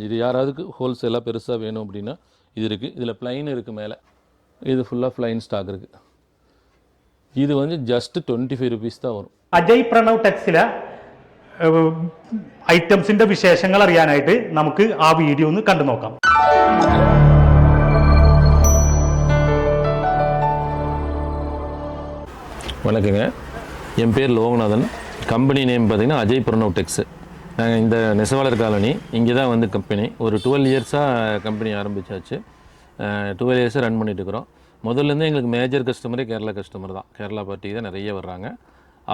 இது யாராவதுக்கு ஹோல்சேலாக பெருசாக வேணும் அப்படின்னா இது இருக்குது இதில் ப்ளைன் இருக்குது மேலே இது ஃபுல்லாக ப்ளைன் ஸ்டாக் இருக்குது இது வந்து ஜஸ்ட் டுவெண்ட்டி ஃபைவ் ருபீஸ் தான் வரும் അജയ് പ്രണവ് ടെക്സിലെ ഐറ്റംസിന്റെ വിശേഷങ്ങൾ അറിയാനായിട്ട് നമുക്ക് ആ വീഡിയോ ഒന്ന് കണ്ടു നോക്കാം வணக்கங்க என் பேர் லோகநாதன் கம்பெனி நேம் பார்த்தீங்கன்னா அஜய் பிரணவ் டெக்ஸு நாங்கள் இந்த நெசவாளர் காலனி இங்கே தான் வந்து கம்பெனி ஒரு டுவெல் இயர்ஸாக கம்பெனி ஆரம்பிச்சாச்சு. டுவெல் இயர்ஸாக ரன் பண்ணிட்டுருக்குறோம். முதல்லேருந்து எங்களுக்கு மேஜர் கஸ்டமரே கேரளா கஸ்டமர் தான். கேரளா பார்ட்டி தான் நிறைய வர்றாங்க.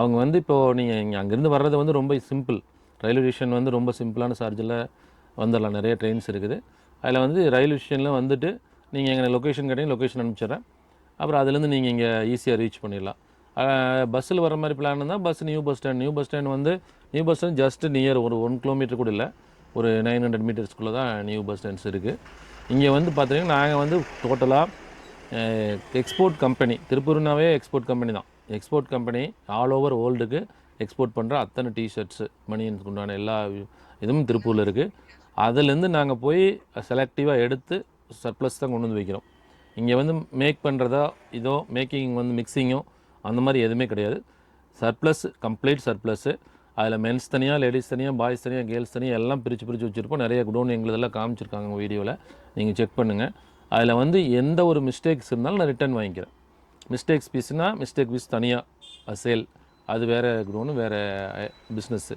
அவங்க வந்து இப்போது நீங்கள் இங்கே அங்கேருந்து வர்றது வந்து ரொம்ப சிம்பிள் ரயில்வே ஸ்டேஷன் வந்து ரொம்ப சிம்பிளான சார்ஜில் வந்துடலாம். நிறைய ட்ரெயின்ஸ் இருக்குது. அதில் வந்து ரயில்வே ஸ்டேஷனில் வந்துட்டு நீங்கள் எங்கள் லொக்கேஷன் கேட்டீங்க லொக்கேஷன் அனுப்பிச்சிடுறேன். அப்புறம் அதுலேருந்து நீங்கள் இங்கே ஈஸியாக ரீச் பண்ணிடலாம். பஸ்ஸில் வர மாதிரி பிளான் இருந்தால் bus new bus stand new bus stand வந்து new bus stand just near ஒரு ஒன் கிலோமீட்டர் கூட இல்லை. ஒரு நைன் ஹண்ட்ரட் மீட்டர்ஸ்க்குள்ளே தான் நியூ பஸ் ஸ்டாண்ட்ஸ் இருக்குது இங்கே வந்து பார்த்தீங்கன்னா நாங்கள் வந்து டோட்டலாக எக்ஸ்போர்ட் கம்பெனி திருப்பூர்னாவே எக்ஸ்போர்ட் கம்பெனி தான். எக்ஸ்போர்ட் கம்பெனி ஆல் ஓவர் வேர்ல்டுக்கு எக்ஸ்போர்ட் பண்ணுற அத்தனை டிஷர்ட்ஸு மணியனுக்கு உண்டான எல்லா இதுவும் திருப்பூரில் இருக்குது அதுலேருந்து நாங்கள் போய் செலக்டிவாக எடுத்து சர்ப்ளஸ் தான் கொண்டு வந்து வைக்கிறோம். இங்கே வந்து மேக் பண்ணுறதா இதோ மேக்கிங் வந்து மிக்சிங்கோ அந்த மாதிரி எதுவுமே கிடையாது. சர்ப்ளஸ் கம்ப்ளீட் சர்ப்ளஸ்ஸு அதில் மென்ஸ் தனியாக லேடிஸ் தனியாக பாய்ஸ் தனியாக கேர்ள்ஸ் தனியாக எல்லாம் பிரித்து பிரித்து வச்சுருப்போம். நிறைய குடோன் எங்களுதெல்லாம் காமிச்சிருக்காங்க வீடியோவில் நீங்கள் செக் பண்ணுங்கள் அதில் வந்து எந்த ஒரு மிஸ்டேக்ஸ் இருந்தாலும் நான் ரிட்டர்ன் வாங்கிக்கிறேன். மிஸ்டேக்ஸ் பீஸ்னால் மிஸ்டேக் பீஸ் தனியாக சேல் அது வேறு குடோனு வேறு பிஸ்னஸ்ஸு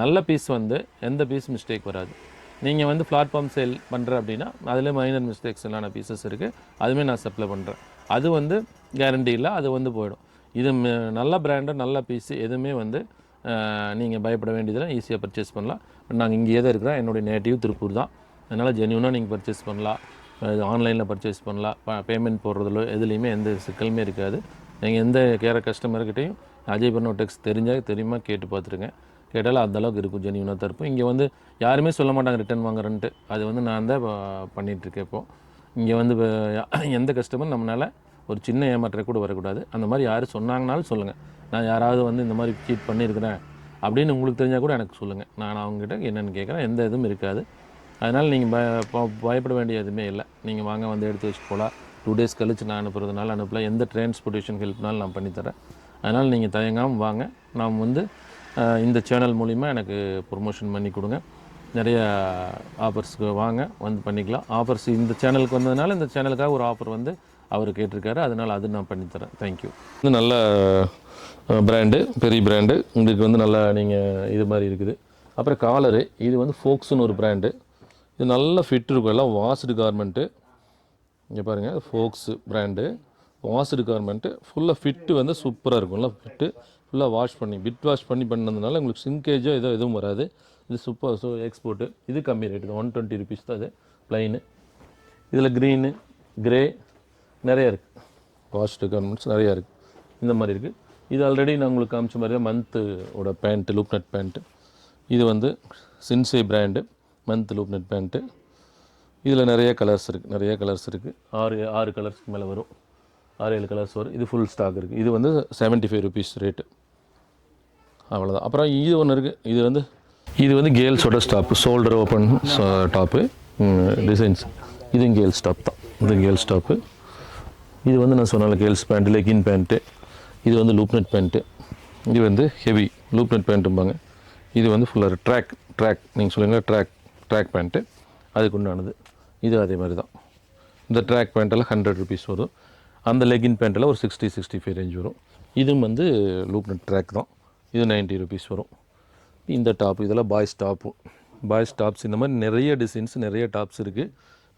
நல்ல பீஸ் வந்து எந்த பீஸ் மிஸ்டேக் வராது. நீங்கள் வந்து பிளாட்ஃபார்ம் சேல் பண்ணுற அப்படின்னா அதில் மைனர் மிஸ்டேக்ஸ் இல்லான பீசஸ் இருக்குது அதுவுமே நான் சப்ளை பண்ணுறேன் அது வந்து கேரண்டி இல்லை அது வந்து போயிடும். இது ம- நல்ல பிராண்டு நல்ல பீஸு எதுவுமே வந்து நீங்கள் பயப்பட வேண்டியதில்லை. ஈஸியாக பர்ச்சேஸ் பண்ணலாம். நாங்கள் இங்கேயே தான் இருக்கிறோம். என்னுடைய நேட்டிவ் திருப்பூர் தான். அதனால் ஜென்யூனாக நீங்கள் பர்ச்சேஸ் பண்ணலாம். ஆன்லைனில் பர்ச்சேஸ் பண்ணலாம். பேமெண்ட் போடுறதுல எதுலேயுமே எந்த சிக்கலுமே இருக்காது. நீங்கள் எந்த கேர கஸ்டமர்கிட்டையும் அஜய் பண்ணோ டெக்ஸ் தெரிஞ்சால் தெரியுமா? கேட்டு பார்த்துருங்க. கேட்டாலும் அந்தளவுக்கு இருக்கும். ஜென்யூனாக தான் இருக்கும். இங்கே வந்து யாருமே சொல்ல மாட்டாங்க ரிட்டர்ன் வாங்குறேன்ட்டு அது வந்து நான் தான் பண்ணிகிட்ருக்கேன் இப்போது இங்கே வந்து எந்த கஸ்டமர் நம்மளால் ஒரு சின்ன ஏமாற்றம் கூட வரக்கூடாது. அந்த மாதிரி யார் சொன்னாங்கனாலும் சொல்லுங்கள் நான் யாராவது வந்து இந்த மாதிரி சீட் பண்ணியிருக்கிறேன் அப்படின்னு உங்களுக்கு தெரிஞ்சால் கூட எனக்கு சொல்லுங்கள் நான் அவங்ககிட்ட என்னென்னு கேட்குறேன். எந்த இதுவும் இருக்காது. அதனால் நீங்கள் பய பயப்பட வேண்டிய எதுவுமே இல்லை. நீங்கள் வாங்க வந்து எடுத்து வச்சு போகலாம் டூ டேஸ் கழித்து நான் அனுப்புறதுனால அனுப்பலாம் எந்த டிரான்ஸ்போர்ட்டேஷன் ஹெல்ப்னாலும் நான் பண்ணித்தரேன் அதனால் நீங்கள் தயங்காமல் வாங்க. நாம் வந்து இந்த சேனல் மூலிமா எனக்கு ப்ரொமோஷன் பண்ணி கொடுங்க. நிறைய ஆஃபர்ஸ்க்கு வாங்க. வந்து பண்ணிக்கலாம். ஆஃபர்ஸ் இந்த சேனலுக்கு வந்ததுனால இந்த சேனலுக்காக ஒரு ஆஃபர் வந்து அவர் கேட்டிருக்காரு அதனால் அது நான் பண்ணித்தரேன் தேங்க்யூ இது நல்ல பிராண்டு பெரிய பிராண்டு உங்களுக்கு வந்து நல்லா நீங்கள் இது மாதிரி இருக்குது. அப்புறம் காலரு இது வந்து ஃபோக்ஸுன்னு ஒரு பிராண்டு இது நல்ல ஃபிட் இருக்கும். எல்லாம் வாஸ்டு கார்மெண்ட்டு இங்கே பாருங்கள் ஃபோக்ஸு பிராண்டு வாஷ்டு கார்மெண்ட்டு ஃபுல்லாக ஃபிட்டு வந்து சூப்பராக இருக்கும். ஃபிட்டு ஃபுல்லாக வாஷ் பண்ணி பிட் வாஷ் பண்ணி பண்ணதுனால உங்களுக்கு சிங்கேஜோ ஏதோ எதுவும் வராது. இது சூப்பர் ஸோ எக்ஸ்போர்ட்டு இது கம்மி ரேட்டு தான் ஒன் டுவெண்ட்டி ருபீஸ் தான் அது ப்ளைனு இதில் க்ரீனு க்ரே நிறைய இருக்குது வாஷ்டு கார்மெண்ட்ஸ் நிறையா இருக்குது இந்த மாதிரி இருக்குது இது ஆல்ரெடி நான் உங்களுக்கு காமிச்ச மாதிரி தான் மந்த்தோட பேண்ட்டு லூப் நட் பேண்ட்டு இது வந்து சின்சே brand month loop nut pant இதில் நிறைய கலர்ஸ் இருக்குது நிறைய கலர்ஸ் இருக்குது ஆறு ஆறு கலர்ஸ்க்கு மேலே வரும். ஆறு ஏழு கலர்ஸ் வரும். இது ஃபுல் ஸ்டாக் இருக்குது இது வந்து செவன்ட்டி ஃபைவ் ருபீஸ் ரேட்டு அவ்வளோதான் அப்புறம் இது ஒன்று இருக்குது இது வந்து இது வந்து கேர்ள்ஸோட stop shoulder open top designs இது கேர்ள்ஸ் டாப் தான். இது கேர்ள்ஸ் டாப்பு இது வந்து நான் சொன்னால கேர்ள்ஸ் பேண்ட்டு லெகின் பேண்ட்டு இது வந்து லூப்னட் பேண்ட்டு. இது வந்து ஹெவி லூப்னட் பேண்ட்டும்பாங்க. இது வந்து ஃபுல்லாக ட்ராக் ட்ராக் நீங்கள் சொல்லுங்கள் ட்ராக் ட்ராக் பேண்ட்டு. அதுக்கு உண்டானது. இது அதே மாதிரி தான் இந்த ட்ராக் பேண்ட்டெல்லாம் ஹண்ட்ரட் ருபீஸ் வரும். அந்த லெகின் பேண்ட்டெல்லாம் ஒரு சிக்ஸ்டி சிக்ஸ்டி ஃபைவ் ரேஞ்ச் வரும். இதுவும் வந்து லூப்னட் ட்ராக் தான். இது நைன்ட்டி ருபீஸ் வரும். இந்த டாப் இதெல்லாம் பாய்ஸ் டாப்பு பாய்ஸ் டாப்ஸ் இந்த மாதிரி நிறைய டிசைன்ஸ் நிறைய டாப்ஸ் இருக்குது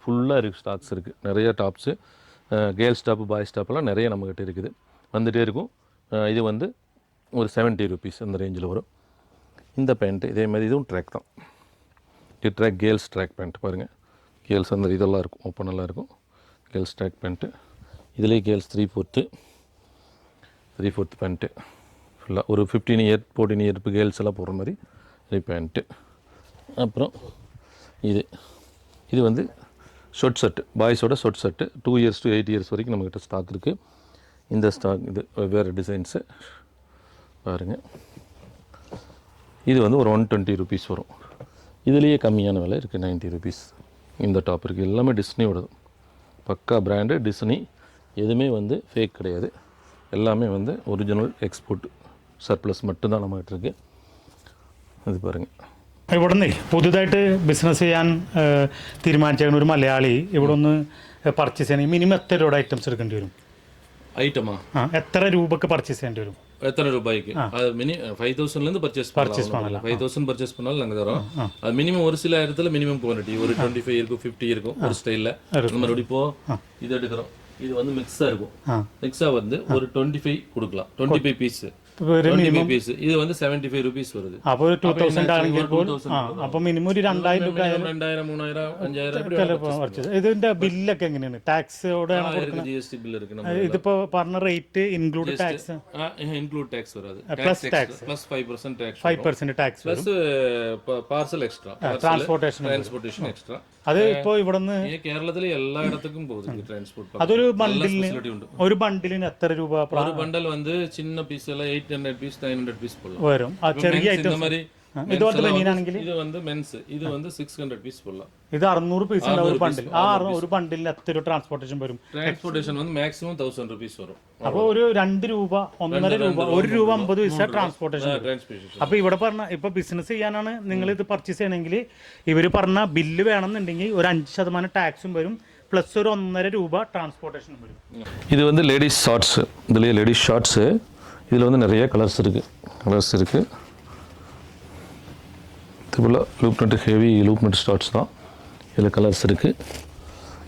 ஃபுல்லாக இருக்குது ஸ்டாக்ஸ் இருக்குது நிறைய டாப்ஸு கேர்ள்ஸ் ஸ்டாப்பு பாய் ஸ்டாப்லாம் நிறைய நம்மக்கிட்ட இருக்குது. வந்துகிட்டே இருக்கும். இது வந்து ஒரு செவன்ட்டி ருபீஸ் அந்த ரேஞ்சில் வரும். இந்த பேண்ட்டு இதே மாதிரி இதுவும் ட்ராக் தான். இது ட்ராக் கேர்ள்ஸ் ட்ராக் பேண்ட் பாருங்கள் கேர்ள்ஸ் அந்த இதெல்லாம் இருக்கும். ஓப்பனெல்லாம் இருக்கும். கேர்ள்ஸ் ட்ராக் பேண்ட்டு இதிலே girls three fourth three fourth pant ஃபுல்லாக ஒரு ஃபிஃப்டீன் இயர் ஃபோர்டீன் இயர் இப்போ கேர்ள்ஸ் எல்லாம் போடுற மாதிரி இது பேண்ட்டு அப்புறம் இது இது வந்து short set பாய்ஸோட short set two years to eight years வரைக்கும் நம்மக்கிட்ட ஸ்டாக் இருக்குது இந்த ஸ்டாக் இது வெவ்வேறு டிசைன்ஸு பாருங்கள் இது வந்து ஒரு ஒன் டுவெண்ட்டி ருபீஸ் வரும். இதுலேயே கம்மியான விலை இருக்குது 90 ருபீஸ் இந்த டாப் இருக்குது எல்லாமே டிஸ்னியோடது பக்கா பிராண்டு டிஸ்னி எதுவுமே வந்து ஃபேக் கிடையாது. எல்லாமே வந்து ஒரிஜினல் எக்ஸ்போர்ட் சர்ப்ளஸ் மட்டும்தான் நம்மகிட்ட இருக்குது இது பாருங்கள் ഇവിടെ നിന്ന് പുതുതായിട്ട് ബിസിനസ് ചെയ്യാൻ ഏഹ്, തീരുമാനിച്ചേക്കുന്ന ഒരു മലയാളി ഇവിടെ ഒന്ന് പർച്ചേസ് ചെയ്യണമെങ്കിൽ മിനിമം എത്ര രൂപയുടെ ഐറ്റംസ് എടുക്കേണ്ടി വരും ஐட்டமா ആ എത്ര രൂപക്ക് പർച്ചേസ് ചെയ്യേണ്ടി വരും எத்தனை ரூபாய்க்கு அது மினி ஃபைவ் தௌசண்ட்லேருந்து பர்ச்சேஸ் Purchase பண்ணலாம். ஃபைவ் தௌசண்ட் பர்ச்சேஸ் பண்ணாலும் நாங்கள் தரோம் அது மினிமம் ஒரு சில இடத்துல மினிமம் குவாலிட்டி ஒரு டுவெண்ட்டி ஃபைவ் இருக்கும் ஃபிஃப்டி இருக்கும் ஒரு ஸ்டைலில் அந்த மாதிரி இப்போ இது எடுக்கிறோம் இது வந்து மிக்ஸாக இருக்கும் ആ மிக்ஸாக வந்து ஒரு டுவெண்ட்டி ஃபைவ் கொடுக்கலாம் டுவெண்ட்டி ஃபைவ் பீஸ் ഇപ്പോൾ ഒരു டுவெண்ட்டி ஃபைவ் பீஸ் இது வந்து செவன்ட்டி ஃபைவ் ருபீஸ் வருது അപ്പോൾ ഒരു ടു തൗസൻഡ് ആണെങ്കിൽ ഒരു പോലും 2000 ആ അപ്പോൾ മിനിമം ഒരു രണ്ടായിരം രൂപ Minimum ரெண்டாயிரம் மூணாயிரம் அஞ்சாயிரம் இப்படி ചിലപ്പോൾ പർച്ചേസ് ഇതിന്റെ ബില്ലൊക്കെ എങ്ങനെയാണ് ടാക്സോടെ ஆ, இருக்கு ஜிஎஸ்டி பில் இருக்கு நம்ம ഇതിപ്പോ പറഞ്ഞ rate include tax include tax வராது plus tax. Plus five percent tax five percent tax plus parcel extra transportation transportation extra അത് ഇപ്പൊ ഇവിടുന്ന് കേരളത്തിലെ എല്ലായിടത്തും പോകും ട്രാൻസ്പോർട്ട് അതൊരു ബണ്ടിലിന് ഒരു ബണ്ടിലിന് എത്ര രൂപ ബണ്ടൽ വന്ന് ചിന്ന piece eight hundred piece nine hundred piece വരും. ചെറിയ ഐറ്റം இந்த மாதிரி ഇതുപോലത്തെ men's எல்லாம் ബനിയനാണെങ്കിൽ வந்து- இது வந்து மென்ஸ் இது வந்து சிக்ஸ் ஹண்ட்ரட் பீஸ் போடலாம் ഇത് അറുന്നൂറ് പീസ് ഉണ്ടാവും ഒരു ബണ്ടിൽ ആ അറു- ഒരു ബണ്ടിലിന് എത്ര രൂപ ട്രാൻസ്പോർട്ടേഷൻ വരും டிரான்ஸ்போர்ட்டேஷன் வந்து மேக்ஸிமம் தௌசண்ட் ருபீஸ் வரும் അപ്പോൾ ഒരു രണ്ട് രൂപ ഒന്നര രൂപ ഒരു രൂപ അമ്പത് പൈസ ട്രാൻസ്പോർട്ടേഷൻ വരും டிரான்ஸ்போர்ட்டேஷன் അപ്പോൾ ഇവിടെ പറഞ്ഞ ഇപ്പോൾ ബിസിനസ് ചെയ്യാനാണ് നിങ്ങൾ ഇത് പർച്ചേസ് ചെയ്യണമെങ്കിൽ ഇവർ പറഞ്ഞ ബില്ല് വേണമെന്നുണ്ടെങ്കിൽ ഒരു അഞ്ച് ശതമാനം ടാക്സും വരും പ്ലസ് ഒരു ഒന്നര രൂപ ട്രാൻസ്പോർട്ടേഷനും വരും இது வந்து லேடிஸ் ஷார்ட்ஸு இதுலேயே லேடிஸ் ஷார்ட்ஸு இதில் வந்து நிறைய கலர்ஸ் இருக்குது கலர்ஸ் இருக்குது இது லூப் நட்டு ஹெவி லூப் நட்டு ஸ்டார்ட்ஸ் தான். இதில் கலர்ஸ் இருக்குது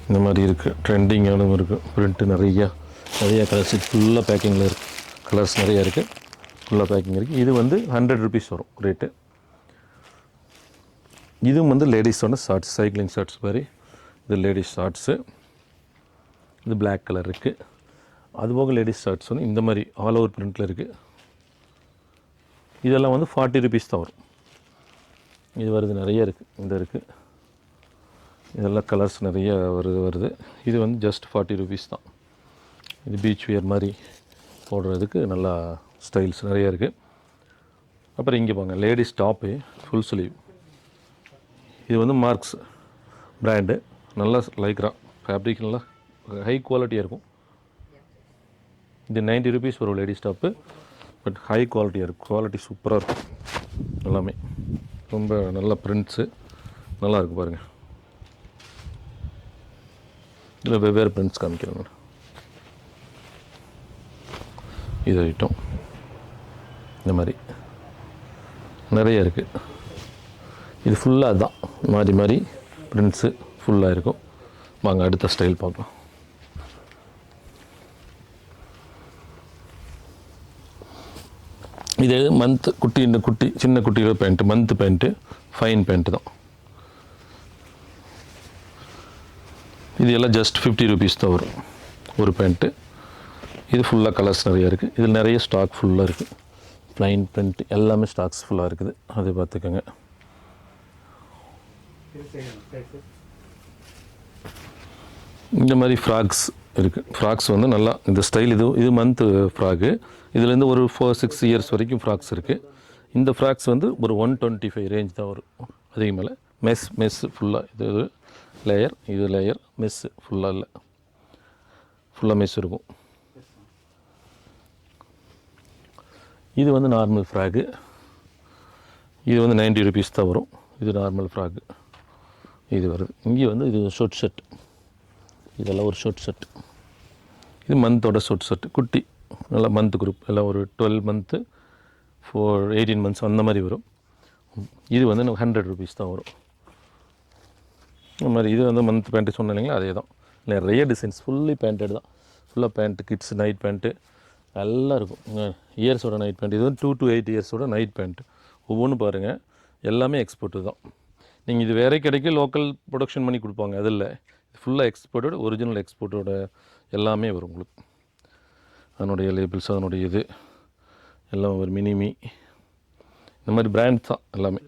இந்த மாதிரி இருக்குது ட்ரெண்டிங்கானவும் இருக்குது பிரிண்ட்டு நிறையா நிறையா கலர்ஸ் ஃபுல்லாக பேக்கிங்கில் இருக்குது கலர்ஸ் நிறையா இருக்குது ஃபுல்லாக பேக்கிங் இருக்குது இது வந்து ஹண்ட்ரட் ருபீஸ் வரும் ரேட்டு இதுவும் வந்து லேடிஸோட ஷார்ட்ஸ் சைக்கிளிங் ஷார்ட்ஸ் மாதிரி. இது லேடிஸ் ஷார்ட்ஸு இது பிளாக் கலர் இருக்குது அதுபோக லேடிஸ் ஷார்ட்ஸ் வந்து இந்த மாதிரி ஆல் ஓவர் பிரிண்ட்டில் இருக்குது இதெல்லாம் வந்து ஃபார்ட்டி ருபீஸ் தான் வரும். இது வருது நிறைய இருக்குது இந்த இருக்குது இதெல்லாம் கலர்ஸ் நிறைய வருது வருது. இது வந்து ஜஸ்ட் ஃபார்ட்டி ருபீஸ் தான். இது பீச் வியர் மாதிரி போடுறதுக்கு நல்லா ஸ்டைல்ஸ் நிறைய இருக்குது அப்புறம் இங்கே பாருங்க லேடிஸ் டாப்பு ஃபுல் ஸ்லீவ் இது வந்து மார்க்ஸ் பிராண்டு நல்லா லைக்ரா. ஃபேப்ரிக் நல்லா ஹை குவாலிட்டியாக இருக்கும். இது 90 ருபீஸ் வரும் லேடிஸ் டாப்பு பட் ஹை குவாலிட்டியாக இருக்கும் குவாலிட்டி சூப்பராக இருக்கும். எல்லாமே. ரொம்ப நல்ல பிரிண்ட்ஸு நல்லா இருக்கு பாருங்கள் இதில் வெவ்வேறு பிரிண்ட்ஸ் காமிக்கிறேங்க இது ஐட்டம் இந்த மாதிரி. நிறைய இருக்குது இது ஃபுல்லாக அதுதான் மாறி மாறி பிரிண்ட்ஸு ஃபுல்லாக இருக்கும். வாங்க அடுத்த ஸ்டைல் பார்க்கலாம். இது மந்த் குட்டி இந்த குட்டி சின்ன குட்டியோட pant month pant fine pant தான். இது எல்லாம் ஜஸ்ட் ஃபிஃப்டி ருபீஸ் தான் வரும். ஒரு பேண்ட்டு இது ஃபுல்லாக கலர்ஸ் நிறைய இருக்குது இதில் நிறைய ஸ்டாக் ஃபுல்லாக இருக்குது ப்ளைன் பிரிண்ட் எல்லாமே ஸ்டாக்ஸ் ஃபுல்லாக இருக்குது. அதை பார்த்துக்கோங்க. இந்த மாதிரி ஃப்ராக்ஸ் இருக்குது ஃப்ராக்ஸ் வந்து நல்லா இந்த ஸ்டைல் இது இது மந்த்து ஃப்ராக்கு இதுலேருந்து ஒரு ஃபோர் சிக்ஸ் இயர்ஸ் வரைக்கும் ஃப்ராக்ஸ் இருக்குது இந்த ஃப்ராக்ஸ் வந்து ஒரு ஒன் டுவெண்ட்டி ஃபைவ் ரேஞ்ச் தான் வரும். அதுக்கு மேலே மெஸ் மெஸ் ஃபுல்லாக இது இது லேயர் இது லேயர் மெஸ்ஸு ஃபுல்லாக இல்லை. ஃபுல்லாக மெஸ் இருக்கும். இது வந்து நார்மல் ஃப்ராக்கு இது வந்து 90 ருபீஸ் தான் வரும். இது நார்மல் ஃப்ராக்கு இது வருது. இங்கே வந்து இது ஷார்ட் ஷர்ட் இதெல்லாம் ஒரு ஷார்ட் ஷர்ட் இது மந்தோட ஷார்ட் ஷர்ட் குட்டி. நல்லா மந்த் குரூப் எல்லாம் ஒரு twelve month four eighteen months அந்த மாதிரி வரும். இது வந்து எனக்கு ஹண்ட்ரட் ருபீஸ் தான் வரும். இந்த மாதிரி இது வந்து மந்த் பேண்ட்டு சொன்னேன் இல்லைங்களா அதே தான். நிறைய டிசைன்ஸ் ஃபுல்லி பேண்டட் தான். ஃபுல்லாக பேண்ட்டு கிட்ஸ் நைட் பேண்ட்டு எல்லாம் இருக்கும். இயர்ஸோட நைட் பேண்ட் இது வந்து டூ டு எயிட் இயர்ஸோட நைட் பேண்ட் ஒவ்வொன்றும் பாருங்கள் எல்லாமே எக்ஸ்போர்ட்டு தான். நீங்கள் இது வேற கடைக்கு லோக்கல் ப்ரொடக்ஷன் பண்ணி கொடுப்பாங்க அது இல்லை ஃபுல்லாக எக்ஸ்போர்ட்டோட ஒரிஜினல் எக்ஸ்போர்ட்டோட எல்லாமே வரும் உங்களுக்கு. அதனுடைய லேபிள்ஸ் அதனுடைய இது எல்லாம் ஒரு மினிமி இந்த மாதிரி பிராண்ட் தான் எல்லாமே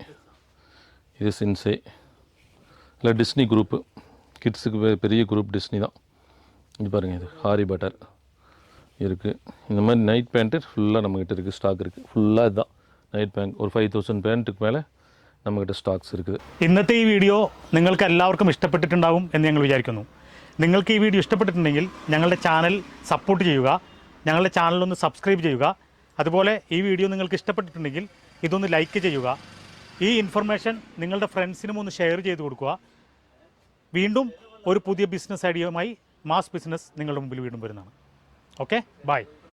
இது சின்சே இல்லை டிஸ்னி குரூப்பு கிட்ஸுக்கு பெரிய குரூப் டிஸ்னி தான் இது பாருங்கள் இது ஹாரி பட்டர் இருக்குது இந்த மாதிரி நைட் பேண்ட்டு ஃபுல்லாக நம்மக்கிட்ட இருக்குது ஸ்டாக் இருக்குது ஃபுல்லாக இதுதான் நைட் பேண்ட் ஒரு ஃபைவ் தௌசண்ட் பேண்ட்டுக்கு மேலே நம்மக்கிட்ட ஸ்டாக்ஸ் இருக்குது ഇന്നത്തെ ഈ വീഡിയോ നിങ്ങൾക്ക് എല്ലാവർക്കും ഇഷ്ടപ്പെട്ടിട്ടുണ്ടാവും എന്ന് ഞങ്ങൾ വിചാരിക്കുന്നു നിങ്ങൾക്ക് ഈ വീഡിയോ ഇഷ്ടപ്പെട്ടിട്ടുണ്ടെങ്കിൽ ഞങ്ങളുടെ ചാനൽ സപ്പോർട്ട് ചെയ്യുക ഞങ്ങളുടെ ചാനലൊന്ന് സബ്സ്ക്രൈബ് ചെയ്യുക. അതുപോലെ ഈ വീഡിയോ നിങ്ങൾക്ക് ഇഷ്ടപ്പെട്ടിട്ടുണ്ടെങ്കിൽ ഇതൊന്ന് ലൈക്ക് ചെയ്യുക. ഈ ഇൻഫർമേഷൻ നിങ്ങളുടെ ഫ്രണ്ട്സിനും ഒന്ന് ഷെയർ ചെയ്ത് കൊടുക്കുക. വീണ്ടും ഒരു പുതിയ ബിസിനസ് ഐഡിയയുമായി മാസ് ബിസിനസ് നിങ്ങളുടെ മുമ്പിൽ വീണ്ടും വരുന്നതാണ്. Okay bye